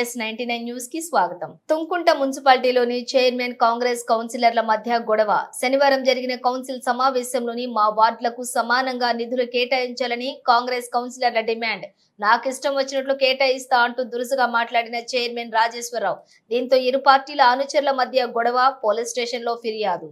Yes ninety nine న్యూస్కి స్వాగతం. తుంకుంట మున్సిపాలిటీలోని చైర్మన్ కాంగ్రెస్ కౌన్సిలర్ల మధ్య గొడవ. శనివారం జరిగిన కౌన్సిల్ సమావేశంలోని మా వార్డులకు సమానంగా నిధులు కేటాయించాలని కాంగ్రెస్ కౌన్సిలర్ల డిమాండ్. నాకిష్టం వచ్చినట్లు కేటాయిస్తా అంటూ దురుసుగా మాట్లాడిన చైర్మన్ రాజేశ్వరరావు. దీంతో ఇరు పార్టీల అనుచరుల మధ్య గొడవ పోలీస్ స్టేషన్లో ఫిర్యాదు.